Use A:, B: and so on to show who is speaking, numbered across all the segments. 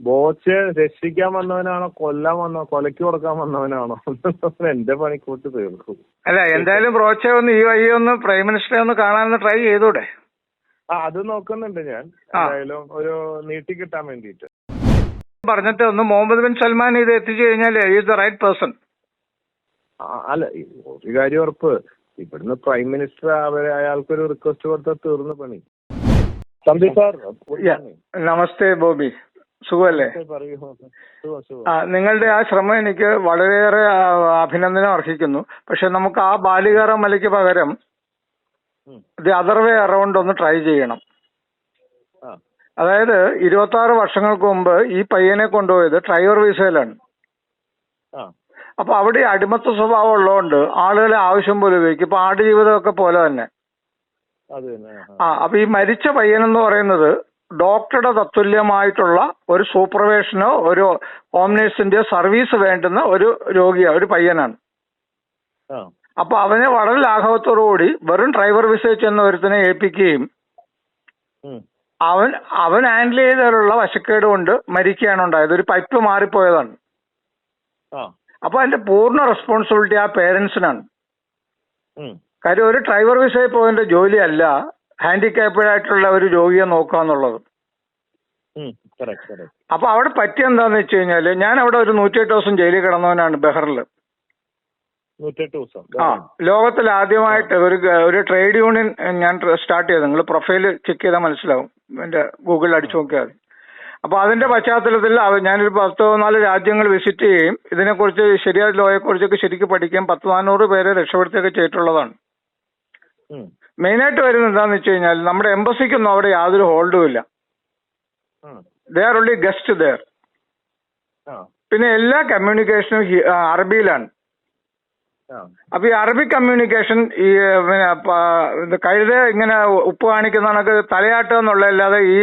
A: ബോച്ചെ രക്ഷിക്കാൻ വന്നവനാണോ കൊല്ലാൻ വന്നോ കൊലക്ക് കൊടുക്കാൻ വന്നവനാണോ? എന്റെ പണിക്കൂട്ട് തീർക്കും.
B: അല്ല എന്തായാലും ബ്രോച്ചെ ഒന്ന് ഈ വഴി ഒന്ന് പ്രൈം മിനിസ്റ്ററെ ഒന്ന് കാണാനൊന്ന് ട്രൈ ചെയ്തൂടെ?
A: ആ അത് നോക്കുന്നുണ്ട് ഞാൻ. എന്തായാലും ഒരു നീട്ടി കിട്ടാൻ വേണ്ടിയിട്ട്.
B: പറഞ്ഞിട്ട് ഒന്ന് മുഹമ്മദ് ബിൻ സൽമാൻ ഇത് എത്തിച്ചു കഴിഞ്ഞാൽ ഈസ് ദ റൈറ്റ് പേഴ്സൺ
A: അല്ല ഒരു കാര്യം ഉറപ്പ്. ഇവിടുന്ന് പ്രൈം മിനിസ്റ്റർ അവരെ അയാൾക്കൊരു റിക്വസ്റ്റ് കൊടുത്താൽ തീർന്നു പണി. സന്ദീപ് സാർ
B: നമസ്തേ ബോബി. സുഖമല്ലേ? ആ നിങ്ങളുടെ ആ ശ്രമം എനിക്ക് വളരെയേറെ അഭിനന്ദനം അർഹിക്കുന്നു. പക്ഷെ നമുക്ക് ആ ബാലികാറ മലയ്ക്ക് പകരം ദി അതർ വേ അറൗണ്ട് ഒന്ന് ട്രൈ ചെയ്യണം. അതായത് ഇരുപത്തി ആറ് വർഷങ്ങൾക്ക് മുമ്പ് ഈ പയ്യനെ കൊണ്ടുപോയത് ട്രൈവർ വിസയിലാണ്. അപ്പൊ അവിടെ അടിമത്ത സ്വഭാവം ഉള്ളതുകൊണ്ട് ആളുകളെ ആവശ്യം പോലെ ഉപയോഗിക്കും. ഇപ്പൊ ആടുജീവിതമൊക്കെ പോലെ തന്നെ.
A: ആ
B: അപ്പൊ ഈ മരിച്ച പയ്യനെന്ന് പറയുന്നത് ഡോക്ടറുടെ തത്തുല്യമായിട്ടുള്ള ഒരു സൂപ്പർവേഷനോ ഒരു ഹോംനേഴ്സിന്റെയോ സർവീസ് വേണ്ടുന്ന ഒരു രോഗിയാണ് ഒരു പയ്യനാണ്. അപ്പൊ അവനെ വളരെ ലാഘവത്തോടുകൂടി വെറും ഡ്രൈവർ വിസയിൽ എന്ന ഒരുത്തിനെ ഏൽപ്പിക്കുകയും അവൻ അവൻ ഹാൻഡിൽ ചെയ്തതിലുള്ള വശക്കേട് കൊണ്ട് മരിക്കുകയാണ് ഉണ്ടായത്. ഒരു പൈപ്പ് മാറിപ്പോയതാണ്. അപ്പൊ അതിന്റെ പൂർണ റെസ്പോൺസിബിലിറ്റി ആ പേരൻസിനാണ്. കാര്യം ഒരു ഡ്രൈവർ വിസയിൽ പോയതിന്റെ ജോലിയല്ല. ഹാൻഡിക്യാപ്ഡ് ആയിട്ടുള്ള ഒരു രോഗിയെ നോക്കുക എന്നുള്ളത്. അപ്പൊ അവിടെ പറ്റിയ എന്താന്ന് വെച്ച് കഴിഞ്ഞാൽ ഞാൻ അവിടെ ഒരു നൂറ്റിയെട്ട് ദിവസം ജയിലിൽ കിടന്നവനാണ് ബഹറിൽ. ആ ലോകത്തിൽ ആദ്യമായിട്ട് ഒരു ഒരു ട്രേഡ് യൂണിയൻ ഞാൻ സ്റ്റാർട്ട് ചെയ്തു നിങ്ങൾ പ്രൊഫൈൽ ചെക്ക് ചെയ്താൽ മനസ്സിലാവും. എന്റെ ഗൂഗിളിൽ അടിച്ചു നോക്കിയാൽ മതി. അപ്പൊ അതിന്റെ പശ്ചാത്തലത്തിൽ ഞാനൊരു പത്ത് നാല് രാജ്യങ്ങൾ വിസിറ്റ് ചെയ്യുകയും ഇതിനെക്കുറിച്ച് ശരിയായ ലോയെ കുറിച്ചൊക്കെ ശരിക്കും പഠിക്കുകയും പത്ത് നാനൂറ് പേരെ രക്ഷപ്പെടുത്തുകയൊക്കെ ചെയ്തിട്ടുള്ളതാണ്. മെയിനായിട്ട് വരുന്നത് എന്താണെന്ന് വെച്ച് കഴിഞ്ഞാൽ നമ്മുടെ എംബസിക്കൊന്നും അവിടെ യാതൊരു ഹോൾഡും ഇല്ല. They are only guest there പിന്നെ എല്ലാ കമ്മ്യൂണിക്കേഷനും അറബിയിലാണ്. അപ്പൊ ഈ അറബിക് കമ്മ്യൂണിക്കേഷൻ ഈ പിന്നെ കഴുത ഇങ്ങനെ ഉപ്പ് കാണിക്കുന്ന കണക്ക് തലയാട്ടം എന്നുള്ള അല്ലാതെ ഈ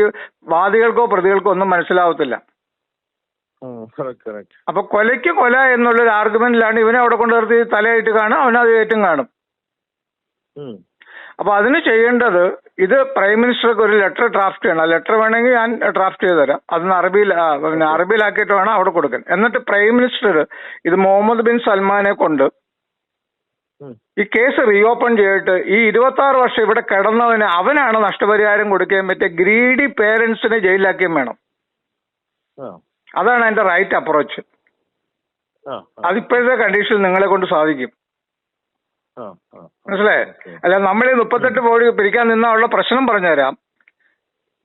B: വാദികൾക്കോ പ്രതികൾക്കോ ഒന്നും മനസ്സിലാവത്തില്ല. അപ്പൊ കൊലയ്ക്ക് കൊല എന്നുള്ളൊരു ആർഗ്യുമെന്റിലാണ് ഇവനെ അവിടെ കൊണ്ടുവർത്തി തലയായിട്ട് കാണും അവനത് ഏറ്റും കാണും. അപ്പൊ അതിന് ചെയ്യേണ്ടത് ഇത് പ്രൈം മിനിസ്റ്റർക്ക് ഒരു ലെറ്റർ ഡ്രാഫ്റ്റ് ചെയ്യണം. ആ ലെറ്റർ വേണമെങ്കിൽ ഞാൻ ഡ്രാഫ്റ്റ് ചെയ്ത് തരാം. അതൊന്ന് അറബിയിൽ പിന്നെ അറബിയിലാക്കിയിട്ട് വേണം അവിടെ കൊടുക്കാൻ. എന്നിട്ട് പ്രൈം മിനിസ്റ്റർ ഇത് മുഹമ്മദ് ബിൻ സൽമാനെ കൊണ്ട് ഈ കേസ് റീഓപ്പൺ ചെയ്തിട്ട് ഈ ഇരുപത്തി ആറ് വർഷം ഇവിടെ കിടന്നവന് അവനാണ് നഷ്ടപരിഹാരം കൊടുക്കുകയും പറ്റിയ ഗ്രീഡി പേരൻസിനെ ജയിലിലാക്കുകയും വേണം. അതാണ് അതിന്റെ റൈറ്റ് അപ്രോച്ച് അതിപ്പോഴത്തെ കണ്ടീഷനിൽ നിങ്ങളെ കൊണ്ട് സാധിക്കും. മനസ്സിലായേ? അല്ല നമ്മൾ ഈ മുപ്പത്തെട്ട് കോടി പിരിക്കാൻ നിന്നുള്ള പ്രശ്നം പറഞ്ഞുതരാം.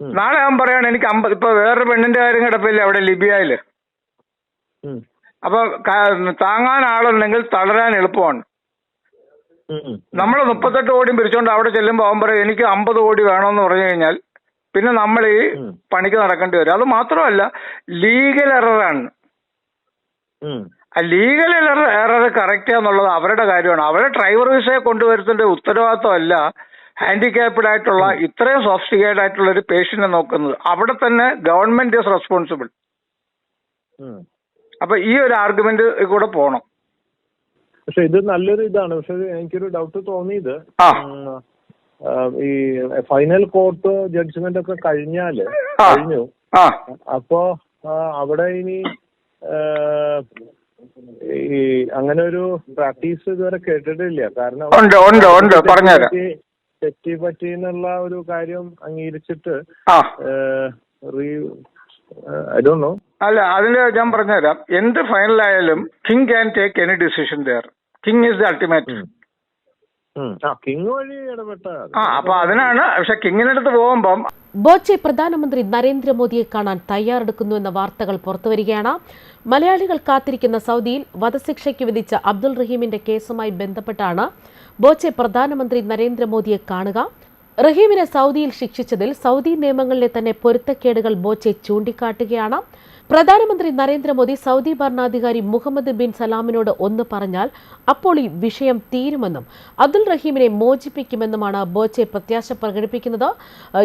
A: തരാം
B: നാളെ ഞാൻ പറയാണ് എനിക്ക് അമ്പത് ഇപ്പൊ വേറൊരു പെണ്ണിന്റെ കാര്യം കിടപ്പില്ല അവിടെ
A: ലിബിയയിൽ.
B: അപ്പൊ താങ്ങാൻ ആളുണ്ടെങ്കിൽ തളരാൻ എളുപ്പമാണ്. നമ്മൾ മുപ്പത്തെട്ട് കോടിയും പിരിച്ചോണ്ട് അവിടെ ചെല്ലുമ്പോൾ അവൻ പറയും എനിക്ക് അമ്പത് കോടി വേണമെന്ന് പറഞ്ഞു കഴിഞ്ഞാൽ പിന്നെ നമ്മൾ ഈ പണിക്ക് നടക്കേണ്ടി വരും. അത് മാത്രമല്ല ലീഗൽ എററാണ് ലീഗൽ എറർ കറക്റ്റ് എന്നുള്ളത് അവരുടെ കാര്യമാണ്. അവരെ ഡ്രൈവർ വിസയെ കൊണ്ടുവരുത്തേണ്ട ഉത്തരവാദിത്വമല്ല ഹാൻഡിക്യാപ്ഡ് ആയിട്ടുള്ള ഇത്രയും സോഫ്റ്റിക്കേഡ് ആയിട്ടുള്ള ഒരു പേഷ്യന്റിനെ നോക്കുന്നത്. അവിടെ തന്നെ ഗവൺമെന്റ് ഈസ് റെസ്പോൺസിബിൾ. അപ്പൊ ഈ ഒരു ആർഗ്യുമെന്റ് കൂടെ പോണം.
A: പക്ഷെ ഇത് നല്ലൊരു ഇതാണ്. പക്ഷെ എനിക്കൊരു ഡൗട്ട് തോന്നിയത്. ഈ ഫൈനൽ കോർട്ട് ജഡ്ജ്മെന്റ് ഒക്കെ
B: കഴിഞ്ഞാൽ
A: കഴിഞ്ഞു. അപ്പോ അവിടെ ഇനി ഈ അങ്ങനെ ഒരു പ്രാക്ടീസ് ഇതുവരെ കേട്ടിട്ടില്ല. കാരണം
B: ഉണ്ട് ഉണ്ട് ഉണ്ട്. പറഞ്ഞുതരാം.
A: തെറ്റി പറ്റി എന്നുള്ള ഒരു കാര്യം അംഗീകരിച്ചിട്ട്
B: അല്ല അതിന് ഞാൻ പറഞ്ഞുതരാം. എന്ത് ഫൈനലായാലും king can take any decision there king is the ultimate
A: ആ
B: അപ്പൊ അതിനാണ് പക്ഷെ കിങ്ങിനടുത്ത് പോകുമ്പം
C: ബോച്ചെ പ്രധാനമന്ത്രി നരേന്ദ്രമോദിയെ കാണാൻ തയ്യാറെടുക്കുന്നു എന്ന വാർത്തകൾ പുറത്തുവരികയാണ്. മലയാളികൾ കാത്തിരിക്കുന്ന സൗദിയിൽ വധശിക്ഷയ്ക്ക് വിധിച്ച അബ്ദുൾ റഹീമിന്റെ കേസുമായി ബന്ധപ്പെട്ടാണ് ബോച്ചെ പ്രധാനമന്ത്രി നരേന്ദ്രമോദിയെ കാണുക. റഹീമിനെ സൗദിയിൽ ശിക്ഷിച്ചതിൽ സൗദി നിയമങ്ങളിലെ തന്നെ പൊരുത്തക്കേടുകൾ ബോച്ചെ ചൂണ്ടിക്കാട്ടുകയാണ്. പ്രധാനമന്ത്രി നരേന്ദ്രമോദി സൗദി ഭരണാധികാരി മുഹമ്മദ് ബിൻ സലാമിനോട് ഒന്ന് പറഞ്ഞാൽ അപ്പോൾ ഈ വിഷയം തീരുമെന്നും അബ്ദുൾ റഹീമിനെ മോചിപ്പിക്കുമെന്നുമാണ് ബോച്ചെ പ്രത്യാശ പ്രകടിപ്പിക്കുന്നത്.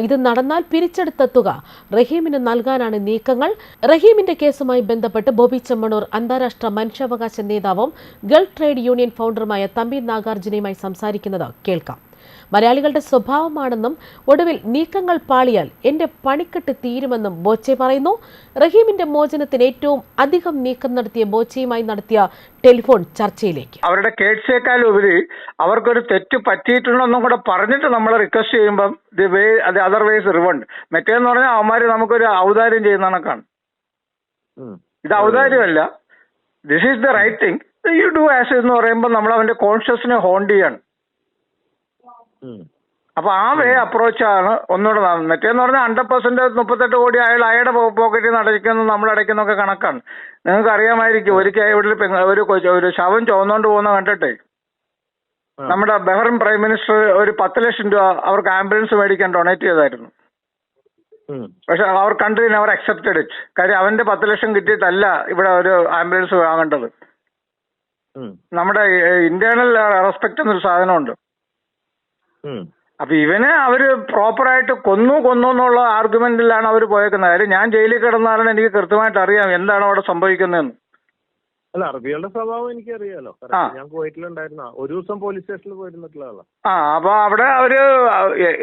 C: ഇത് നടന്നാൽ പിരിച്ചെടുത്ത തുക റഹീമിന് നൽകാനാണ് നീക്കങ്ങൾ. റഹീമിന്റെ കേസുമായി ബന്ധപ്പെട്ട് ബോബി ചെമ്മണൂർ അന്താരാഷ്ട്ര മനുഷ്യാവകാശ നേതാവും ഗൾഫ് ട്രേഡ് യൂണിയൻ ഫൗണ്ടറുമായ തമ്പി നാഗാർജുനയുമായി സംസാരിക്കുന്നത് കേൾക്കാം. മലയാളികളുടെ സ്വഭാവമാണെന്നും ഒടുവിൽ നീക്കങ്ങൾ പാളിയാൽ എന്റെ പണിക്കെട്ട് തീരുമെന്നും ബോച്ചെ പറയുന്നു. റഹീമിന്റെ മോചനത്തിന് ഏറ്റവും അധികം നീക്കം നടത്തിയ ബോച്ചയുമായി നടത്തിയ ടെലിഫോൺ ചർച്ചയിലേക്ക്.
B: അവരുടെ കേട്ട്സേക്കാൾ ഉപരി അവർക്കൊരു തെറ്റ് പറ്റിയിട്ടുണ്ടെന്നും കൂടെ പറഞ്ഞിട്ട് നമ്മൾ റിക്വസ്റ്റ് ചെയ്യുമ്പം ദി വേ അത് അതർവൈസ് റിവണ്ട് മറ്റേന്ന് പറഞ്ഞാൽ അവന്മാർ നമുക്കൊരു ഔദാര്യം ചെയ്യുന്ന കണക്കാണ് ഇത് ഔദാര്യമല്ല. This is the right thing you do as എന്ന് പറയുമ്പോൾ നമ്മൾ അവന്റെ കോൺഷ്യസിനെ ഹോണ്ട് ചെയ്യാണ്. അപ്പൊ ആ വേ അപ്രോച്ചാണ് ഒന്നുകൂടെ. മറ്റേന്ന് പറഞ്ഞാൽ ഹൺഡ്രഡ് പെർസെന്റ് മുപ്പത്തെട്ട് കോടി അയാൾ അയാളുടെ പോക്കറ്റിൽ നിന്ന് അടയ്ക്കുന്ന നമ്മൾ അടയ്ക്കുന്നൊക്കെ കണക്കാണ്. നിങ്ങൾക്ക് അറിയാമായിരിക്കും ഒരിക്കൽ ഇവിടെ ഒരു ഒരു ഒരു ശവം ചുവന്നുകൊണ്ട് പോകുന്ന കണ്ടിട്ടേ? നമ്മുടെ ബഹ്റിൻ പ്രൈം മിനിസ്റ്റർ ഒരു പത്ത് ലക്ഷം രൂപ അവർക്ക് ആംബുലൻസ് മേടിക്കാൻ ഡൊണേറ്റ് ചെയ്തായിരുന്നു. പക്ഷെ അവർ കൺട്രി അവർ അക്സെപ്റ്റഡ് ഇറ്റ് കാര്യം അവന്റെ പത്ത് ലക്ഷം കിട്ടിയിട്ടല്ല ഇവിടെ ഒരു ആംബുലൻസ് വാങ്ങേണ്ടത്. നമ്മുടെ ഇന്റേണൽ റെസ്പെക്ട് എന്നൊരു സാധനമുണ്ട്. അപ്പൊ ഇവനെ അവർ പ്രോപ്പറായിട്ട് കൊന്നു കൊന്നു എന്നുള്ള ആർഗ്യുമെന്റിലാണ് അവർ പോയേക്കുന്നത്. കാര്യം ഞാൻ ജയിലിൽ കിടന്നാലും എനിക്ക് കൃത്യമായിട്ട് അറിയാം എന്താണ് അവിടെ സംഭവിക്കുന്നതെന്ന്.
A: അല്ല അറബികളുടെ സ്വഭാവം എനിക്ക്
B: അറിയാലോ
A: ഞാൻ കുവൈറ്റിലുണ്ടായിരുന്ന ഒരു ദിവസം പോലീസ് സ്റ്റേഷനിൽ പോയിരുന്നിട്ടുള്ള ആളാ.
B: ആ അപ്പൊ അവിടെ അവർ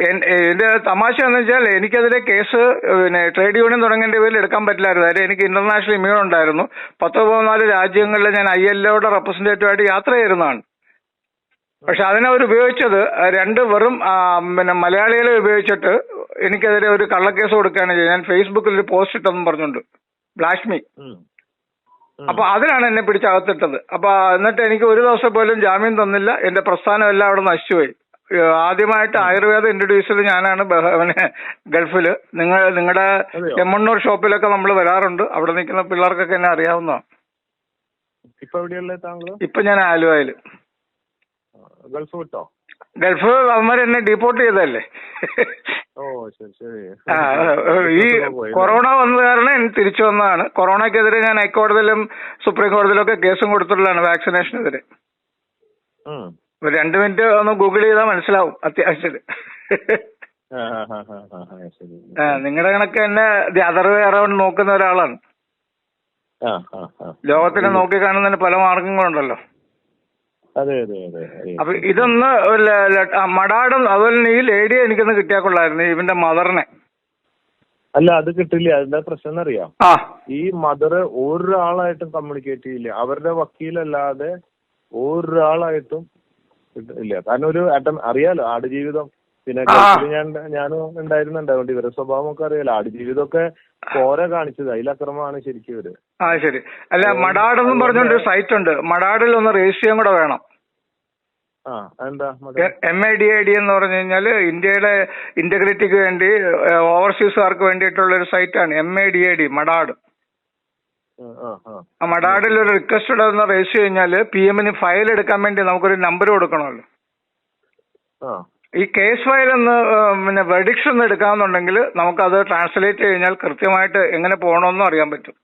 B: എന്റെ ഇതിന്റെ തമാശ എന്ന് വെച്ചാൽ എനിക്കെതിരെ കേസ് പിന്നെ ട്രേഡ് യൂണിയൻ തുടങ്ങേണ്ട പേരിൽ എടുക്കാൻ പറ്റില്ലായിരുന്നു. അതായത് എനിക്ക് ഇന്റർനാഷണൽ ഇമ്മ്യൂൺ ഉണ്ടായിരുന്നു. പത്തോ പതിനാല് രാജ്യങ്ങളിൽ ഞാൻ ഐ എൽ ഒയുടെ റെപ്രസെന്റേറ്റീവ് ആയിട്ട് യാത്ര ചെയ്യുന്നതാണ് പക്ഷെ അതിനെ അവർ ഉപയോഗിച്ചത് രണ്ട് വെറും പിന്നെ മലയാളികളെ ഉപയോഗിച്ചിട്ട് എനിക്കെതിരെ ഒരു കള്ളക്കേസ് കൊടുക്കുകയാണ് ചെയ്തത്. ഞാൻ ഫേസ്ബുക്കിൽ ഒരു പോസ്റ്റ് ഇട്ടെന്നും പറഞ്ഞുണ്ട് ബ്ലാഷ്മി. അപ്പൊ അതിലാണ് എന്നെ പിടിച്ചകത്തിട്ടത്. അപ്പൊ എന്നിട്ട് എനിക്ക് ഒരു ദിവസം പോലും ജാമ്യം തന്നില്ല. എന്റെ പ്രസ്ഥാനം എല്ലാം അവിടെ നശിച്ചുപോയി. ആദ്യമായിട്ട് ആയുർവേദം ഇൻട്രൊഡ്യൂസ് ചെയ്ത് ഞാനാണ് ഗൾഫിൽ. നിങ്ങൾ നിങ്ങളുടെ എമ്മണ്ണൂർ ഷോപ്പിലൊക്കെ നമ്മൾ വരാറുണ്ട്. അവിടെ നിൽക്കുന്ന പിള്ളേർക്കൊക്കെ എന്നെ അറിയാവുന്നതാണ്.
A: ഇപ്പൊ
B: ഞാൻ ആലുവയിൽ.
A: ഗൾഫ് വിട്ടോ?
B: ഗൾഫ് അവന്മാർ എന്നെ ഡീപ്പോർട്ട് ചെയ്തതല്ലേ?
A: ഓ ശരി ശരി.
B: ഈ കൊറോണ വന്നത് കാരണം എനിക്ക് തിരിച്ചു വന്നതാണ്. കൊറോണക്കെതിരെ ഞാൻ ഹൈക്കോടതിയിലും സുപ്രീം കോടതിയിലും ഒക്കെ കേസും കൊടുത്തിട്ടുള്ളതാണ് വാക്സിനേഷനെതിരെ രണ്ട് മിനിറ്റ് ഒന്ന് ഗൂഗിൾ ചെയ്താൽ മനസ്സിലാവും അത്യാവശ്യത്തിൽ നിങ്ങളുടെ കണക്ക് എന്നെ അതർ വേ അറൗണ്ട് നോക്കുന്ന ഒരാളാണ്. ലോകത്തിനെ നോക്കി കാണുന്നതിന് പല മാർഗങ്ങളുണ്ടല്ലോ.
A: അതെ അതെ അതെ.
B: അപ്പൊ ഇതൊന്ന് മടാടം അതുപോലെ തന്നെ ഈ ലേഡിയെ എനിക്കൊന്ന് കിട്ടിയാൽ കൊള്ളായിരുന്നു ഇവന്റെ മദറിനെ.
A: അല്ല അത് കിട്ടില്ല. അതിന്റെ പ്രശ്നം എന്നറിയാം ഈ മദർ ഒരാളായിട്ടും കമ്മ്യൂണിക്കേറ്റ് ചെയ്യില്ല. അവരുടെ വക്കീലല്ലാതെ ഒരാളായിട്ടും ഇല്ല. കാരണം ഒരു അറ്റം അറിയാലോ ആടുജീവിതം പിന്നെ ഗൾഫിൽ ഞാൻ ഞാനും ഉണ്ടായിരുന്നുണ്ട്. അതുകൊണ്ട് ഇവരുടെ സ്വഭാവമൊക്കെ അറിയാലോ. ആടുജീവിതമൊക്കെ കോര കാണിച്ചത്. അതിലക്രമമാണ് ശരിക്കും ഇവർ.
B: ആ ശരി. അല്ല മടാട് എന്നും പറഞ്ഞൊരു സൈറ്റ് ഉണ്ട്. മടാടിൽ ഒന്ന് രജിസ്റ്റർ ചെയ്യാൻ കൂടെ വേണം. M I D I D എന്ന് പറഞ്ഞു കഴിഞ്ഞാൽ ഇന്ത്യയുടെ ഇന്റഗ്രിറ്റിക്ക് വേണ്ടി ഓവർസീസുകാർക്ക് വേണ്ടിയിട്ടുള്ള ഒരു സൈറ്റാണ് M I D I D മടാട്
A: ആ
B: ഒരു റിക്വസ്റ്റ് ഒന്ന് രജിസ്റ്റർ കഴിഞ്ഞാൽ പി എമ്മിന് ഫയൽ എടുക്കാൻ വേണ്ടി നമുക്കൊരു നമ്പർ കൊടുക്കണമല്ലോ.
A: ആ.
B: ഈ കേസ് ഫയൽ ഒന്ന് പിന്നെ വെഡിക്ഷൻ ഒന്ന് എടുക്കാമെന്നുണ്ടെങ്കിൽ നമുക്കത് ട്രാൻസ്ലേറ്റ് കഴിഞ്ഞാൽ കൃത്യമായിട്ട് എങ്ങനെ പോകണമെന്നും അറിയാൻ പറ്റും.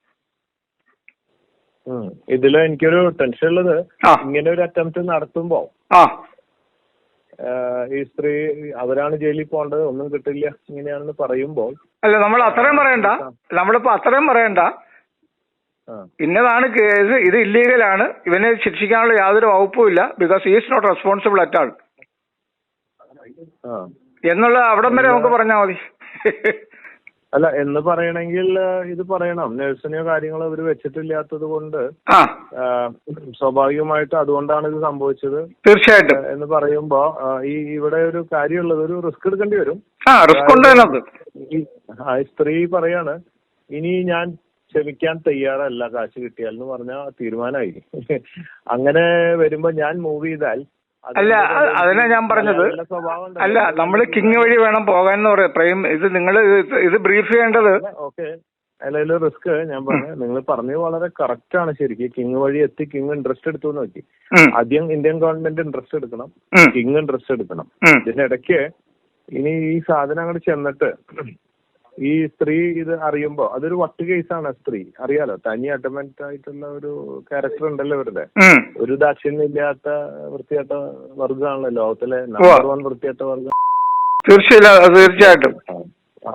A: ഇതിൽ ഇതിൽ എനിക്കൊരു ടെൻഷൻ ഉള്ളത് ഇങ്ങനെ ഒരു അറ്റംപ്റ്റ് നടത്തുമ്പോ. ഈ സ്ത്രീ അവരാണ് ജയിലിൽ പോകേണ്ടത് ഒന്നും കിട്ടില്ല ഇങ്ങനെയാണെന്ന് പറയുമ്പോൾ.
B: അല്ല നമ്മൾ അത്രയും പറയണ്ട. നമ്മളിപ്പോ അത്രയും പറയണ്ട. ഇന്നതാണ് കേസ് ഇത് ഇല്ലീഗലാണ് ഇവനെ ശിക്ഷിക്കാനുള്ള യാതൊരു വകുപ്പും ഇല്ല because is not responsible at all എന്നുള്ള അവിടം വരെ നമുക്ക് പറഞ്ഞാൽ മതി.
A: അല്ല എന്ന് പറയണെങ്കിൽ ഇത് പറയണം. നഴ്സിനെയോ കാര്യങ്ങളോ ഇവർ വെച്ചിട്ടില്ലാത്തത് കൊണ്ട് സ്വാഭാവികമായിട്ട് അതുകൊണ്ടാണ് ഇത് സംഭവിച്ചത്.
B: തീർച്ചയായിട്ടും.
A: എന്ന് പറയുമ്പോ ഈ ഇവിടെ ഒരു കാര്യമുള്ളത് ഒരു റിസ്ക് എടുക്കേണ്ടി വരും. സ്ത്രീ പറയാണ് ഇനി ഞാൻ ക്ഷമിക്കാൻ തയ്യാറല്ല കാശ് കിട്ടിയാൽ എന്ന് പറഞ്ഞാൽ തീരുമാനമായി. അങ്ങനെ വരുമ്പോ ഞാൻ മൂവ് ചെയ്താൽ
B: അല്ല അതിനാ ഞാൻ പറഞ്ഞത്. അല്ല നമ്മൾ കിങ് വഴി വേണം പോകാൻ എന്ന് പറയാം. പ്രേം ഇത് നിങ്ങൾ ഇത് ബ്രീഫ് ചെയ്യേണ്ടത്.
A: ഓക്കെ. അതിൽ റിസ്ക് ഞാൻ പറഞ്ഞു നിങ്ങൾ പറഞ്ഞത് വളരെ കറക്റ്റ് ആണ് ശരിക്കും. കിങ് വഴി എത്തി കിങ് ഇൻട്രസ്റ്റ് എടുത്തു നോക്കി. ആദ്യം ഇന്ത്യൻ ഗവൺമെന്റ് ഇൻട്രസ്റ്റ് എടുക്കണം. കിങ് ഇൻട്രസ്റ്റ് എടുക്കണം. ഇതിനിടയ്ക്ക് ഇനി ഈ സാധനം അങ്ങോട്ട് ചെന്നിട്ട് ഈ സ്ത്രീ ഇത് അറിയുമ്പോ അതൊരു വട്ട് കേസാണ് സ്ത്രീ. അറിയാലോ തനി അഡമന്റ് ആയിട്ടുള്ള ഒരു ക്യാരക്ടർ ഉണ്ടല്ലോ ഇവരുടെ. ഒരു ദാക്ഷിണ്യം ഇല്ലാത്ത വൃത്തിയായിട്ട വർഗമാണല്ലോ ലോകത്തിലെ നമ്പർ വൺ വൃത്തിയായിട്ട വർഗം
B: തീർച്ചയായും തീർച്ചയായിട്ടും.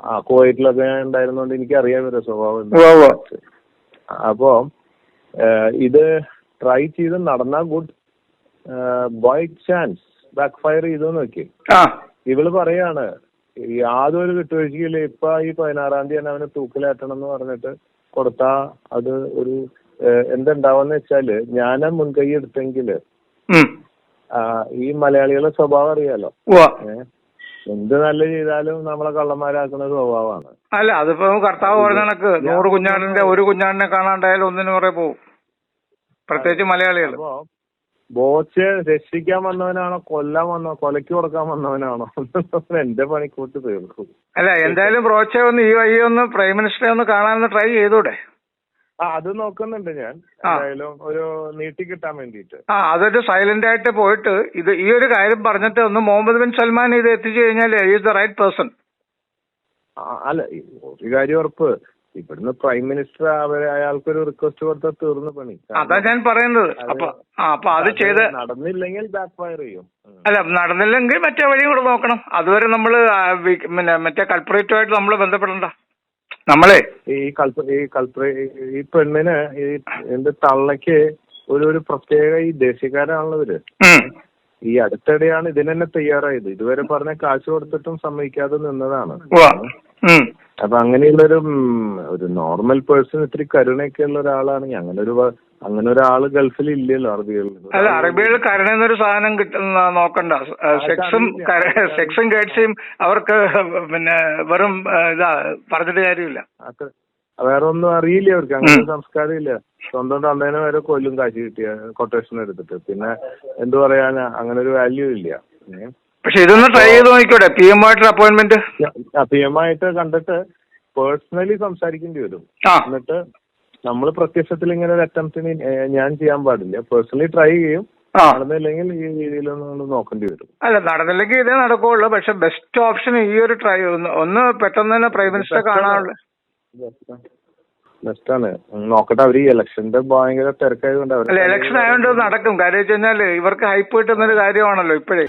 A: ആ, കുവൈറ്റിലൊക്കെ ഞാൻ ഉണ്ടായിരുന്നോണ്ട് എനിക്ക് അറിയാൻ ഇവരുടെ സ്വഭാവം. അപ്പോ ഇത് ട്രൈ ചെയ്ത് നടന്നാ good by chance backfire ചെയ്തു നോക്കി ഇവൾ പറയാണ് യാതൊരു വിട്ടുവീഴ്ചയില്ല ഇപ്പൊ ഈ പതിനാറാം തീയതി തന്നെ അവനെ തൂക്കിലേറ്റണം എന്ന് പറഞ്ഞിട്ട് കൊടുത്താ അത് ഒരു എന്തുണ്ടാവെന്ന് വെച്ചാൽ ഞാൻ മുൻകൈ എടുത്തെങ്കിൽ ഈ മലയാളികളുടെ സ്വഭാവം അറിയാലോ. എന്ത് നല്ല ചെയ്താലും നമ്മളെ കള്ളന്മാരാക്കുന്ന സ്വഭാവമാണ്.
B: അല്ല അതിപ്പോ കർത്താവ് പറഞ്ഞ കണക്ക്. നൂറ് കുഞ്ഞാടിന്റെ ഒരു കുഞ്ഞാടിനെ കാണാണ്ടായാലും ഒന്നിനു പറയാ പോവും. പ്രത്യേകിച്ച് മലയാളികൾ
A: ബോച്ചെ രക്ഷിക്കാൻ വന്നവനാണോ കൊല്ലാൻ വന്നോ കൊലക്ക് കൊടുക്കാൻ വന്നവനാണോ? എന്റെ പണിക്കൂട്ട് തീർക്കും
B: അല്ല എന്തായാലും ബ്രോച്ചെ ഒന്ന് ഈ വഴി ഒന്ന് പ്രൈം മിനിസ്റ്ററെ ഒന്ന് കാണാൻ ട്രൈ ചെയ്തൂടെ?
A: ആ അത് നോക്കുന്നുണ്ട് ഞാൻ. എന്തായാലും ഒരു നീട്ടി കിട്ടാൻ വേണ്ടിട്ട്
B: ആ അതൊരു സൈലന്റ് ആയിട്ട് പോയിട്ട് ഇത് ഈ ഒരു കാര്യം പറഞ്ഞിട്ട് ഒന്ന് മുഹമ്മദ് ബിൻ സൽമാൻ ഇത് എത്തിച്ചു കഴിഞ്ഞാൽ ഈസ് ദ റൈറ്റ് പേഴ്സൺ
A: അല്ല ഒരു കാര്യം ഉറപ്പ്. ഇവിടുന്ന് പ്രൈം മിനിസ്റ്റർ അവരെ അയാൾക്കൊരു റിക്വസ്റ്റ് കൊടുത്താൽ തീർന്നു പണി.
B: അതാ ഞാൻ പറയുന്നത്. അപ്പൊ അത് ചെയ്ത്
A: നടന്നില്ലെങ്കിൽ ബാക്ക് ഫയർ ചെയ്യും
B: അല്ല നടന്നില്ലെങ്കിൽ മറ്റേ വഴിയും കൂടെ നോക്കണം. അതുവരെ നമ്മൾ പിന്നെ മറ്റേ കൾപ്പറേറ്റുമായിട്ട് നമ്മൾ ബന്ധപ്പെടണ്ട. നമ്മളെ
A: ഈ കൽപ്പ ഈ കൽപ്പ ഈ പെണ്ണിന് ഈ എന്റെ തള്ളക്ക് ഒരു ഒരു പ്രത്യേക ഈ
B: ദേശീയക്കാരാണുള്ളവര്
A: ഈ അടുത്തിടെയാണ് ഇതിനെന്നെ തയ്യാറായത്. ഇതുവരെ പറഞ്ഞ കാശ് കൊടുത്തിട്ടും സമ്മതിക്കാതെ നിന്നതാണ്. അപ്പൊ അങ്ങനെയുള്ളൊരു ഒരു ഒരു നോർമൽ പേഴ്സൺ ഇത്തിരി കരുണയൊക്കെ ഉള്ള ഒരാളാണെങ്കിൽ അങ്ങനെ ഒരു അങ്ങനെ ഒരാൾ ഗൾഫിൽ ഇല്ലല്ലോ അറബികളിൽ.
B: അല്ല കരുണ എന്നൊരു സാധനം കിട്ടുന്ന നോക്കണ്ട. സെക്സും സെക്സും കേട്സും അവർക്ക് പിന്നെ വെറും ഇതാ പറഞ്ഞിട്ട് കാര്യമില്ല.
A: വേറെ ഒന്നും അറിയില്ല അവർക്ക്. അങ്ങനെ സംസ്കാരം ഇല്ല സ്വന്തം തന്നേനെ വരെ കൊല്ലും കാശ് കിട്ടിയ കൊട്ടേഷൻ എടുത്തിട്ട്. പിന്നെ എന്തു പറയാനാ അങ്ങനെ ഒരു വാല്യൂ ഇല്ല?
B: പക്ഷെ ഇതൊന്ന് ട്രൈ ചെയ്ത് നോക്കിക്കോട്ടെ. പി എം ആയിട്ട് അപ്പോയിന്റ്മെന്റ്
A: പി എം ആയിട്ട് കണ്ടിട്ട് പേഴ്സണലി സംസാരിക്കേണ്ടി വരും. എന്നിട്ട് നമ്മൾ പ്രത്യക്ഷത്തിൽ ഇങ്ങനെ ഒരു അറ്റംപ്റ്റിന് ഞാൻ ചെയ്യാൻ പാടില്ല. പേഴ്സണലി ട്രൈ ചെയ്യും. നടന്നില്ലെങ്കിൽ ഈ രീതിയിലൊന്നും നോക്കേണ്ടി വരും.
B: അല്ല നടന്നില്ലെങ്കിൽ ഇതേ നടക്കുള്ളൂ. പക്ഷെ ബെസ്റ്റ് ഓപ്ഷൻ ഈ ഒരു ട്രൈ ഒന്ന് ഒന്ന് പെട്ടെന്ന് തന്നെ പ്രൈം മിനിസ്റ്റർ കാണാനുള്ള
A: ബെസ്റ്റാണ് നോക്കട്ടെ അവർ ഈ ഇലക്ഷന്റെ ഭയങ്കര തിരക്കായതുകൊണ്ട്
B: അല്ല ഇലക്ഷൻ ആയതുകൊണ്ട് നടക്കും. കാര്യം വെച്ച് ഇവർക്ക് ഹൈപ്പ് കിട്ടുന്ന ഒരു കാര്യമാണല്ലോ ഇപ്പോഴേ.